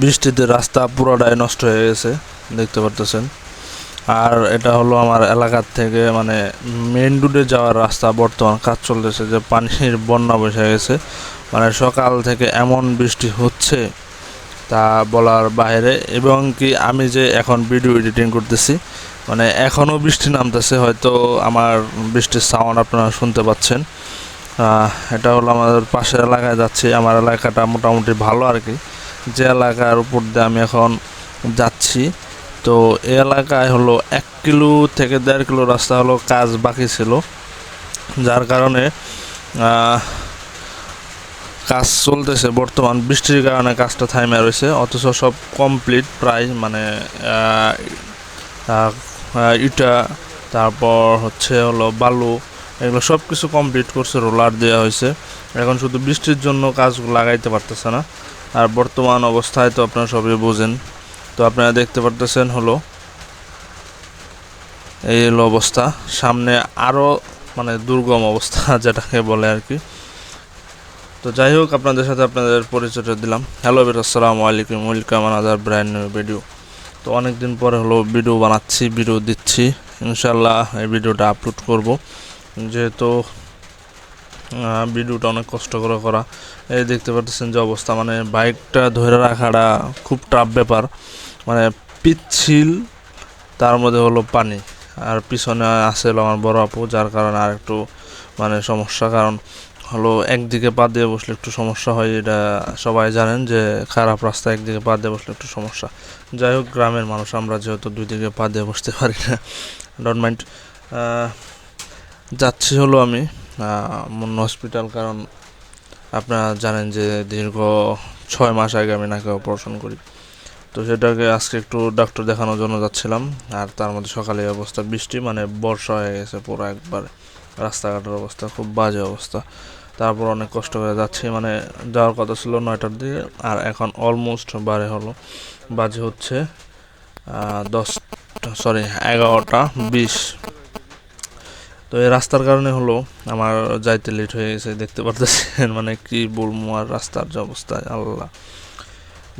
বৃষ্টিতে রাস্তা পুরোটাই নষ্ট হয়ে গেছে, দেখতে পারতেছেন। আর এটা হলো আমার এলাকার থেকে মানে মেন রোডে যাওয়ার রাস্তা, বর্তমান কাজ চলতেছে যে পানির বন্যা বসে গেছে। মানে সকাল থেকে এমন বৃষ্টি হচ্ছে তা বলার বাইরে, এবং কি আমি যে এখন ভিডিও এডিটিং করতেছি মানে এখনও বৃষ্টি নামতেছে, হয়তো আমার বৃষ্টির সাউন্ড আপনারা শুনতে পাচ্ছেন। এটা হলো আমাদের পাশের এলাকায় যাচ্ছি, আমার এলাকাটা মোটামুটি ভালো আর কি। যে এলাকার উপর দিয়ে আমি এখন যাচ্ছি। তো এই এলাকায় হলো এক কিলো থেকে দেড় কিলো রাস্তা হলো কাজ বাকি ছিল। যার কারণে কাজ চলতেছে বর্তমান। বৃষ্টির কারণে কাজটা থাইমে রয়েছে। অথচ সব কমপ্লিট প্রায় মানে ইটা, তারপর হচ্ছে হলো বালু, এগুলো সব কিছু কমপ্লিট করছে। রোলার দেওয়া হয়েছে। এখন শুধু বৃষ্টির জন্য কাজ লাগাইতে পারতেছে না। আর বর্তমান অবস্থায় তো আপনারা সবই বোঝেন। তো আপনারা দেখতে পারতেছেন হলো, এই হলো অবস্থা। সামনে আরও মানে দুর্গম অবস্থা যেটাকে বলে আর কি। তো যাই হোক, আপনাদের সাথে আপনাদের পরিচয়টা দিলাম। হ্যালো বের আসসালামু আলাইকুম। Welcome another brand new video তো অনেক দিন পরে হলো ভিডিও বানাচ্ছি ভিডিও দিচ্ছি। ইনশাল্লাহ এই ভিডিওটা আপলোড করব। যেহেতু ভিডিওটা অনেক কষ্ট করে। করা এই দেখতে পাচ্ছেন যে অবস্থা মানে বাইকটা ধরে রাখাটা খুব টাফ ব্যাপার। মানে পিচ্ছিল, তার মধ্যে হলো পানি। আর পিছনে আছে আমার বড় আপু, যার কারণে আর একটু মানে সমস্যা। কারণ হলো একদিকে পা দিয়ে বসলে একটু সমস্যা হয়, এটা সবাই জানেন যে খারাপ রাস্তা, একদিকে পা দিয়ে বসলে একটু সমস্যা। যাই হোক, গ্রামের মানুষ, আমরা যেহেতু দুই দিকে পা দিয়ে বসতে পারি না ডট মাইন্ড যাচ্ছি হলো আমি। মুন্ন হসপিটাল কারণ আপনারা জানেন যে দীর্ঘ ছয় মাস আগে আমি নাকে অপারেশন করি। তো সেটাকে আজকে একটু ডাক্তার দেখানোর জন্য যাচ্ছিলাম, আর তার মধ্যে সকালে অবস্থা বৃষ্টি মানে বর্ষা হয়ে গেছে পুরো একবারে। রাস্তাঘাটের অবস্থা, খুব বাজে অবস্থা। তারপর অনেক কষ্ট করে যাচ্ছি মানে যাওয়ার কথা ছিল নয়টার দিকে, আর এখন অলমোস্ট বারে হলো। বাজে হচ্ছে দশটা সরি এগারোটা বিশ। তো এই রাস্তার কারণে হলো আমার যাইতে লেট হয়ে গেছে, দেখতে পারতেছেন মানে কি বলব আর রাস্তার যে অবস্থা, আল্লাহ।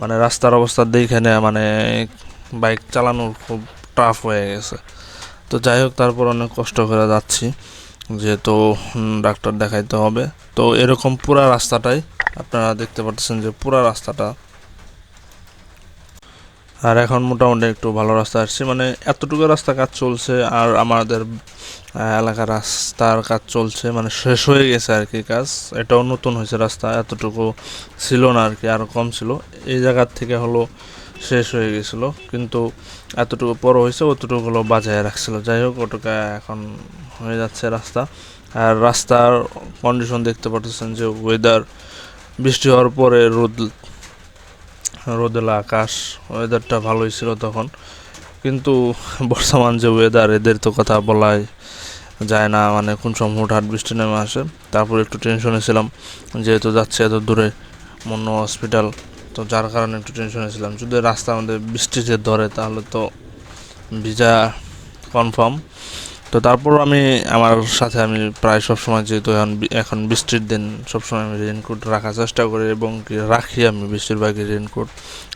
মানে রাস্তার অবস্থা দেখে মানে বাইক চালানোর খুব টাফ হয়ে গেছে। তো যাই হোক, তারপর অনেক কষ্ট করে যাচ্ছি, যেহেতু ডাক্তার দেখাইতে হবে। তো এরকম পুরা রাস্তাটাই আপনারা দেখতে পাচ্ছেন যে পুরা রাস্তাটা আর এখন মোটামুটি একটু ভালো রাস্তা আসছে। মানে এতটুকু রাস্তা কাজ চলছে আর আমাদের এলাকার রাস্তার কাজ চলছে মানে শেষ হয়ে গেছে আর কি কাজ। এটাও নতুন হয়েছে রাস্তা, এতটুকু ছিল না আর কি আরও কম ছিল। এই জায়গার থেকে হলো শেষ হয়ে গেছিল, কিন্তু এতটুকু বড় হয়েছে অতটুকু হলো বাজায় রাখছিল। যাই হোক, ওটুকু এখন হয়ে যাচ্ছে রাস্তা। আর রাস্তার কন্ডিশন দেখতে পাচ্ছেন যে ওয়েদার বৃষ্টি হওয়ার পরে রোদ রোদেলা আকাশ ওয়েদারটা ভালোই ছিল তখন। কিন্তু বর্তমান যে ওয়েদার এদের তো কথা বলাই যায় না মানে কোন সময় হুটহাট বৃষ্টি নেমে আসে। তারপর একটু টেনশনে ছিলাম, যেহেতু যাচ্ছে এত দূরে মন্য হসপিটাল তো যার কারণে একটু টেনশনে ছিলাম। যদি রাস্তা আমাদের বৃষ্টি যে ধরে, তাহলে তো ভিজা কনফার্ম তো তারপর আমি, আমার সাথে আমি প্রায় সব সময় যেহেতু এখন এখন বৃষ্টির দিন, সবসময় আমি রেনকোট রাখার চেষ্টা করি এবং রাখি আমি বেশিরভাগই রেনকোট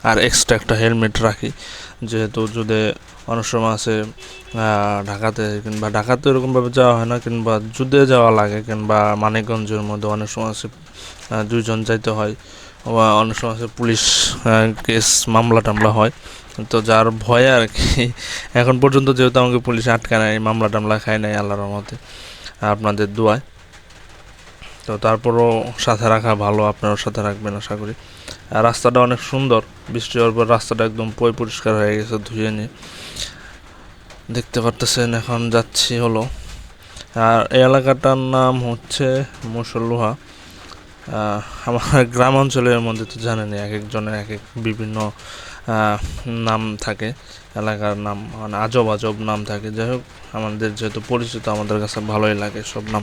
আর এক্সট্রা একটা হেলমেট রাখি। যেহেতু যদি অনেক সময় আছে ঢাকাতে কিংবা ঢাকাতে এরকমভাবে যাওয়া হয় না, কিংবা যুদে যাওয়া লাগে, কিংবা মানিকগঞ্জের মধ্যে অনেক সময় আছে দুইজন যাইতে হয়। বা অনেক সময় পুলিশ কেস মামলা টামলা হয়। তো যার ভয়ে আর কি, এখন পর্যন্ত যেহেতু আমাকে পুলিশ আটকা নাই, মামলা টামলা খায় নাই আল্লাহর রহমতে, আপনাদের দোয়ায়। তো তারপরও সাথে রাখা ভালো, আপনারাও সাথে রাখবেন আশা করি। আর রাস্তাটা অনেক সুন্দর, বৃষ্টি হওয়ার পর রাস্তাটা একদম পয় পরিষ্কার হয়ে গেছে, ধুয়ে নিয়ে। দেখতে পারতেছেন, এখন যাচ্ছি হলো। আর এই এলাকাটার নাম হচ্ছে মুসল্লুহা আমার গ্রাম অঞ্চলের মধ্যে তো জানেনই এক একজনের এক এক বিভিন্ন নাম থাকে, এলাকার নাম মানে আজব আজব নাম থাকে। যাই হোক, আমাদের যেহেতু পরিচিত, আমাদের কাছে ভালোই লাগে সব নাম।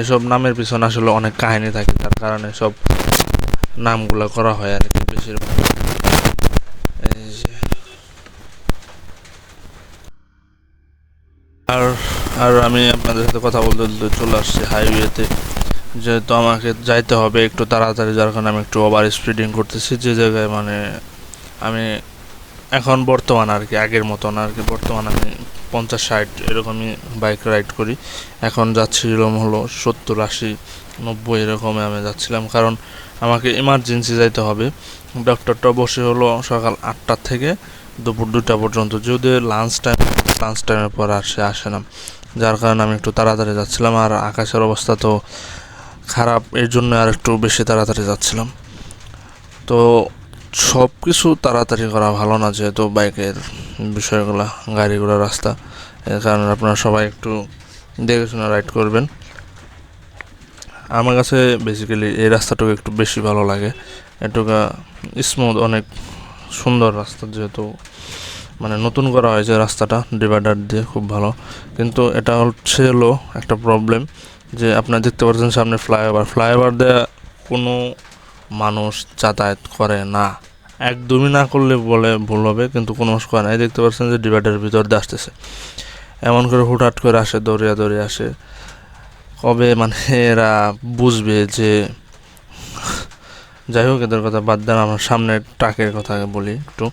এসব নামের পিছনে আসলে অনেক কাহিনী থাকে, তার কারণে সব নামগুলো করা হয় আর কি বেশিরভাগ। আর আর আমি আপনাদের সাথে কথা বলতে চলে আসছি হাইওয়েতে যেহেতু আমাকে যাইতে হবে একটু তাড়াতাড়ি, যার কারণে আমি একটু ওভার স্পিডিং করতেছি। যে জায়গায় মানে আমি এখন বর্তমান আর কি, আগের মতন আর কি। বর্তমান আমি পঞ্চাশ ষাট এরকমই বাইক রাইড করি। এখন যাচ্ছিলাম হলো সত্তর, আশি, নব্বই এরকমে আমি যাচ্ছিলাম। কারণ আমাকে এমার্জেন্সি যাইতে হবে। ডক্টরটা বসে হলো সকাল আটটা থেকে দুপুর দুটা পর্যন্ত। যদি লাঞ্চ টাইম লাঞ্চ টাইমের পর আর সে আসে না। যার কারণে আমি একটু তাড়াতাড়ি যাচ্ছিলাম। আর আকাশের অবস্থা তো খারাপ, এর জন্য আর একটু বেশি তাড়াতাড়ি যাচ্ছিলাম। তো সব কিছু তাড়াতাড়ি করা ভালো না, যেহেতু বাইকের বিষয়গুলো, গাড়িগুলো রাস্তা, এর কারণে আপনারা সবাই একটু দেখে শুনে রাইড করবেন। আমার কাছে বেসিক্যালি এই রাস্তাটুকু একটু বেশি ভালো লাগে। এটুকা স্মুথ অনেক সুন্দর রাস্তা, যেহেতু মানে নতুন করা হয়েছে রাস্তাটা ডিভাইডার দিয়ে খুব ভালো। কিন্তু এটা হচ্ছে হলো একটা প্রবলেম যে আপনারা দেখতে পাচ্ছেন সামনে ফ্লাইওভার। ফ্লাইওভার দেওয়া কোনো মানুষ যাতায়াত করে না। একদমই না করলে বলে ভুল হবে, কিন্তু কোনো মানুষ করে না। এই দেখতে পাচ্ছেন যে ডিভাইডারের ভিতর দিয়ে আসতেছে। এমন করে হুটহাট করে আসে, দৌড়িয়া দৌড়িয়ে আসে। কবে মানে এরা বুঝবে যে যাই হোক, এদের কথা বাদ দেন, আমার সামনে ট্রাকের কথা বলি একটু।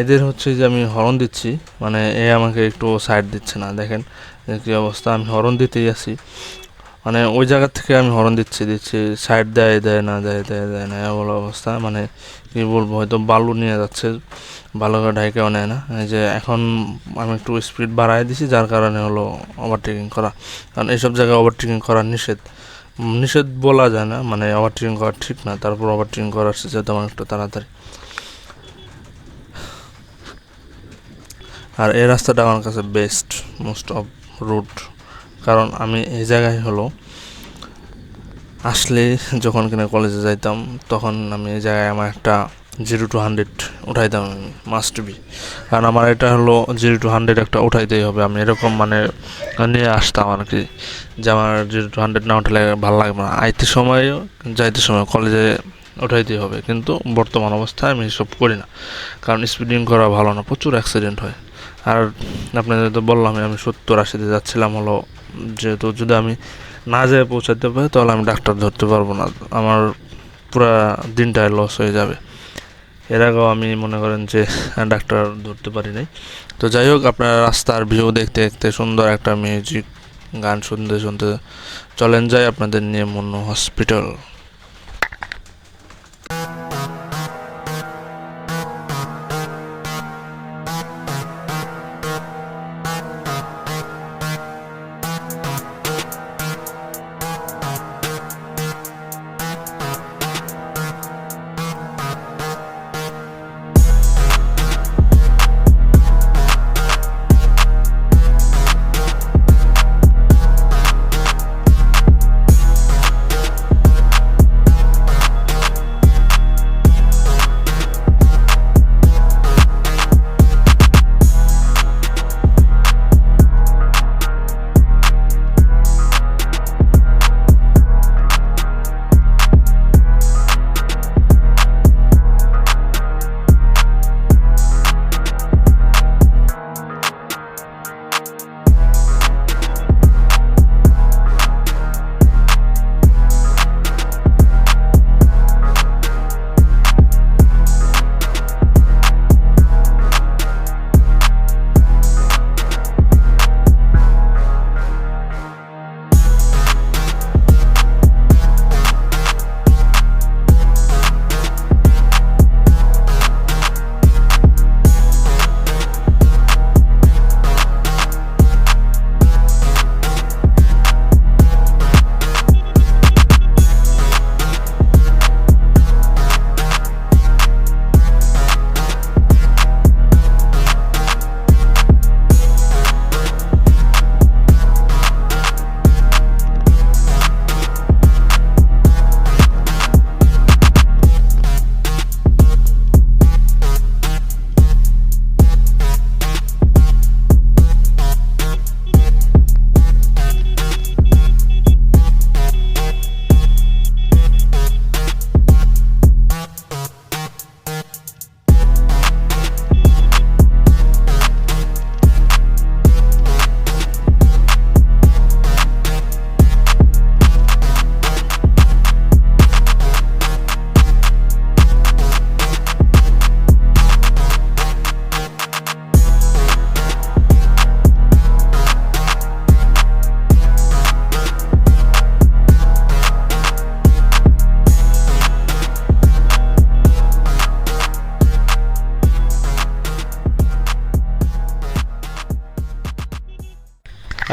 এদের হচ্ছে যে আমি হরন দিচ্ছি মানে এ আমাকে একটু সাইড দিচ্ছে না। দেখেন কী অবস্থা, আমি হরন দিতেই আছি। মানে ওই জায়গা থেকে আমি হরন দিচ্ছি দিচ্ছি সাইড দেয় দেয় না, দেয় দেয় দেয় না এমন অবস্থা। মানে কী বলব, হয়তো বালু নিয়ে যাচ্ছে বালুকে ঢাইকেও নেয় না। এই যে এখন আমি একটু স্পিড বাড়াই দিছি, যার কারণে হলো ওভারটেকিং করা। কারণ এইসব জায়গায় ওভারটেকিং করা নিষেধ। নিষেধ বলা যায় না মানে ওভারটেকিং করা ঠিক না, তারপর ওভারটেকিং করা আসছে যেহেতু আমার একটু তাড়াতাড়ি। আর এই রাস্তাটা আমার কাছে বেস্ট মোস্ট অফ রুট কারণ আমি এই জায়গায় হলো, আসলে যখন কিনা কলেজে যাইতাম, তখন আমি এই জায়গায় আমার একটা জিরো টু হান্ড্রেড উঠাইতাম আমি মাস্ট বি কারণ আমার এটা হলো জিরো টু হান্ড্রেড একটা উঠাইতেই হবে। আমি এরকম মানে নিয়ে আসতাম আর কি যে আমার জিরো টু হান্ড্রেড না উঠালে ভালো লাগবে না। আইতে সময়ও যাইতে সময় কলেজে উঠাইতেই হবে। কিন্তু বর্তমান অবস্থায় আমি এসব করি না। কারণ স্পিডিং করা ভালো না, প্রচুর অ্যাক্সিডেন্ট হয়। আর আপনাদের তো বললাম আমি সত্তর আশিতে যাচ্ছিলাম হলো। যেহেতু যদি আমি না যেয়ে পৌঁছাতে পারি, তাহলে আমি ডাক্তার ধরতে পারব না। আমার পুরা দিনটাই লস হয়ে যাবে। এর আগেও আমি মনে করেন যে, ডাক্তার ধরতে পারি নাই। তো যাই হোক, আপনারা রাস্তার ভিউ দেখতে দেখতে সুন্দর একটা মিউজিক গান শুনতে শুনতে চলেন যাই আপনাদের নিয়ে মন্য হসপিটাল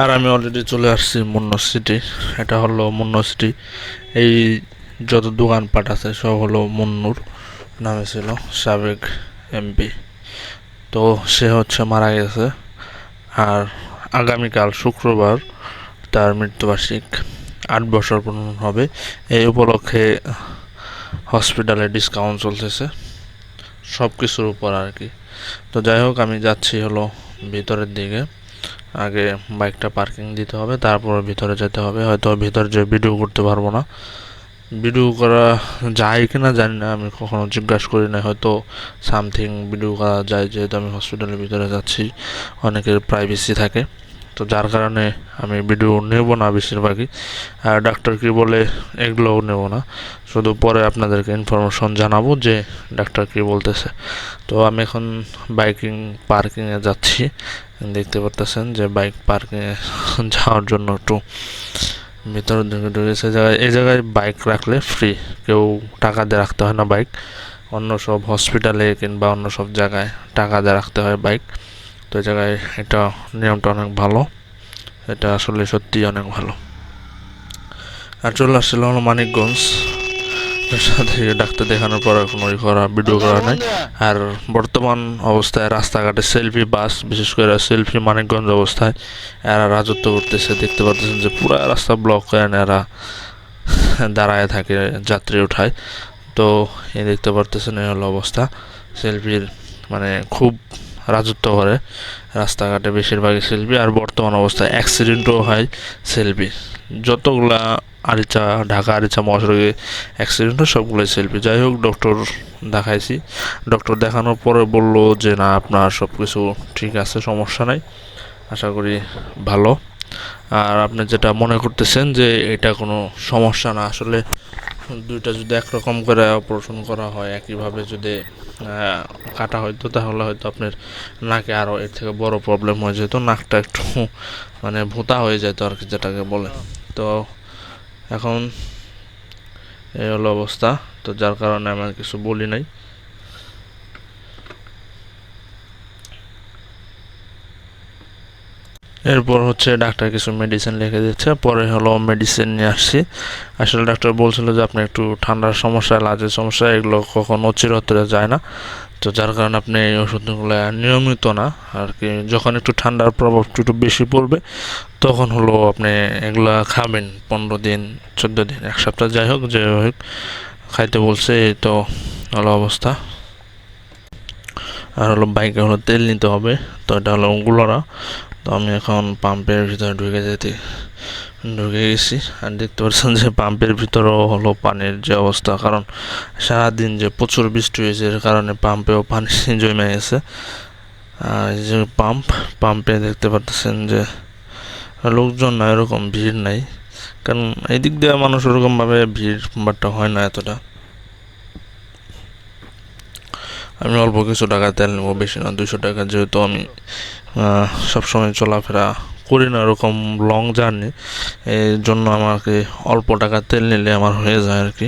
আর আমি অলরেডি চলে আসছি মুন্ন সিটি এটা হলো মুন্ন সিটি এই যত দোকানপাট আছে সব হলো মুন্নুর নামে ছিল, সাবেক এমপি তো সে হচ্ছে মারা গেছে। আর আগামীকাল শুক্রবার তার মৃত্যুবার্ষিক আট বছর পূর্ণ হবে। এই উপলক্ষে হসপিটালে ডিসকাউন্ট চলতেছে সব কিছুর উপর আর কি। তো যাই হোক, আমি যাচ্ছি হলো ভিতরের দিকে। আগে বাইকটা পার্কিং দিতে হবে, তারপর ভিতরে যেতে হবে। হয়তো ভিতরে যে ভিডিও করতে পারব না। ভিডিও করা যায় কি না জানি না, আমি কখনো জিজ্ঞাসা করি না হয়তো সামথিং ভিডিও করা যায়, যেহেতু আমি হসপিটালের ভিতরে যাচ্ছি, অনেকের প্রাইভেসি থাকে। তো যার কারণে আমি ভিডিও নেব না বেশিরভাগই। আর ডাক্তার কি বলে, এগুলোও নেব না। শুধু পরে আপনাদেরকে ইনফরমেশন জানাব যে ডাক্তার কি বলতেছে। তো আমি এখন বাইকিং পার্কিংয়ে যাচ্ছি। দেখতে পারতেছেন যে বাইক পার্কিংয়ে যাওয়ার জন্য একটু ভিতরের দিকে ঢুকেছে। জায়গায়, এই জায়গায় বাইক রাখলে ফ্রি কেউ টাকা দিয়ে রাখতে হয় না বাইক অন্য সব হসপিটালে কিংবা অন্য সব জায়গায় টাকা দিয়ে রাখতে হয় বাইক তো জায়গায় এটা নিয়মটা অনেক ভালো। এটা আসলে সত্যি অনেক ভালো। আর চলে আসছিল হলো মানিকগঞ্জ। সাথে ডাক্তার দেখানোর পর এখন ওই করা ভিডিও করা নাই। আর বর্তমান অবস্থায় রাস্তাঘাটে সেলফি বাস বিশেষ করে সেলফি মানিকগঞ্জ অবস্থায়, এরা রাজত্ব করতেছে। দেখতে পাচ্ছেন যে পুরো রাস্তা ব্লক করে এরা দাঁড়ায় থাকে, যাত্রী উঠায়। তো এই দেখতে পারতেছেন এই হলো অবস্থা। সেলফির মানে খুব রাজত্ব করে। রাস্তাঘাটে বেশিরভাগই সেলফি আর বর্তমান অবস্থায় অ্যাক্সিডেন্টও হয় সেলফি যতগুলা আরিচা, ঢাকা আরিচা মহাসড়কে অ্যাক্সিডেন্ট হয়, সবগুলোই সেলফি যাই হোক ডক্টর দেখাইছি। ডক্টর দেখানোর পরে বলল যে, না, আপনার সব কিছু ঠিক আছে, সমস্যা নাই। আশা করি ভালো। আর আপনি যেটা মনে করতেছেন যে, এটা কোনো সমস্যা না। আসলে দুইটা যদি একরকম করে অপারেশন করা হয়, একইভাবে যদি কাটা হয়তো, তাহলে হয়তো আপনার নাকে আরও এর থেকে বড় প্রবলেম হয়ে যেত নাকটা একটু মানে ভোঁতা হয়ে যেত আর কি যেটাকে বলে। তো এখন এই হলো অবস্থা, তো যার কারণে আমি আর কিছু বলি নাই। এরপর হচ্ছে ডাক্তার কিছু মেডিসিন লিখে দিচ্ছে, পরে হলো মেডিসিন নিয়ে আসছি। আসলে ডাক্তার বলছিল যে আপনি একটু ঠান্ডার সমস্যা, লাজের সমস্যা, এগুলো কখনো চিরতরে যায় না। তো যার কারণে আপনি এই ওষুধগুলো নিয়মিত না, আর কি যখন একটু ঠান্ডার প্রভাব একটু বেশি পড়বে, তখন হলো আপনি এগুলা খাবেন পনেরো দিন, চোদ্দ দিন, এক সপ্তাহ যাই হোক, যে হোক, খাইতে বলছে, এই তো হলো অবস্থা। আর হলো বাইকে হলো তেল নিতে হবে, তো এটা হলো গুলোরা। তো আমি এখন পাম্পের ভিতরে ঢুকে যেতে, ঢুকে গেছি। আর দেখতে পাচ্ছেন যে পাম্পের ভিতরেও হলো পানির যে অবস্থা, কারণ সারাদিন যে প্রচুর বৃষ্টি হয়েছে, এর কারণে পাম্পেও পানি জমে গেছে। আর যে পাম্প, পাম্পে দেখতে পাচ্ছেন যে লোকজন না এরকম ভিড় নাই। কারণ এই দিক দিয়ে মানুষ ওরকমভাবে ভিড় বাট্টা হয় না এতটা। আমি অল্প কিছু টাকা তেল নেব, বেশি না দুশো টাকা যেহেতু আমি সবসময় চলাফেরা করি না ওরকম লং জার্নি এই জন্য আমাকে অল্প টাকা তেল নিলে আমার হয়ে যায় আর কি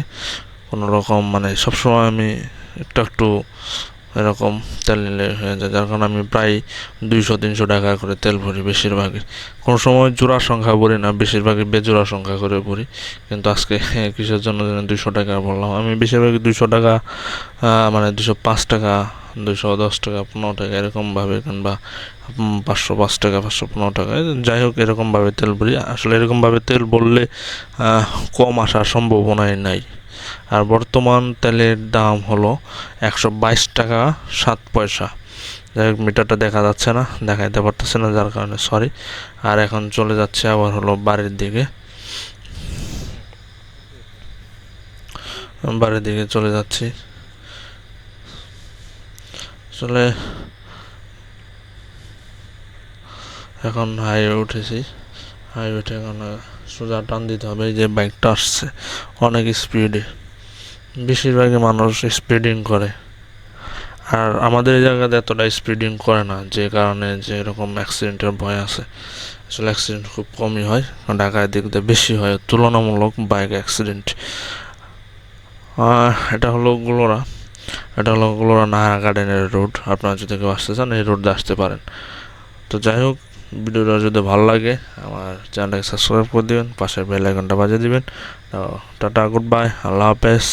কোনো রকম মানে সবসময় আমি একটু একটু এরকম তেল নিলে হয়ে যায়, যার কারণে আমি প্রায় দুইশো, তিনশো টাকা করে তেল ভরি বেশিরভাগই। কোনো সময় জোড়া সংখ্যা ভরি না, বেশিরভাগই বেজোড়া সংখ্যা করে ভরি। কিন্তু আজকে কিসের জন্য দুইশো টাকা বললাম আমি বেশিরভাগই দুইশো টাকা মানে দুশো পাঁচ টাকা দুশো দশ টাকা, পনেরো টাকা, এরকমভাবে কিংবা পাঁচশো পাঁচ টাকা, পাঁচশো, পনেরো টাকা যাই হোক এরকমভাবে তেল ভরি। আসলে এরকমভাবে তেল বললে কম আসার সম্ভাবনাই নাই। আর বর্তমান তেলের দাম হলো একশো বাইশ টাকা, সাত পয়সা। যাই হোক, মিটারটা দেখা যাচ্ছে না, দেখাইতে পারতেছে না যার কারণে সরি আর এখন চলে যাচ্ছে আবার হলো বাড়ির দিকে। বাড়ির দিকে চলে যাচ্ছি। আসলে এখন হাইওয়ে উঠেছি। হাইওয়েতে এখন সোজা টান দিতে হবে যে বাইকটা আসছে অনেক স্পিডে বেশিরভাগই মানুষ স্পিডিং করে। আর আমাদের এই জায়গাতে এতটা স্পিডিং করে না, যে কারণে যে এরকম অ্যাক্সিডেন্টের ভয় আছে। আসলে অ্যাক্সিডেন্ট খুব কমই হয় ঢাকায় দিক দিয়ে বেশি হয়। তুলনামূলক বাইক অ্যাক্সিডেন্ট এটা হলো গুলোরা এটা হলো নাহারা গার্ডেনের রোড আপনারা যদি কেউ আসতে চান, এই রোড দিয়ে আসতে পারেন। তো যাই হোক, ভিডিওটা যদি ভালো লাগে, আমার চ্যানেলটাকে সাবস্ক্রাইব করে দিবেন পাশের বেল আইকনটা বাজিয়ে দিবেন। তো টাটা গুড বাই আল্লাহ হাফেজ।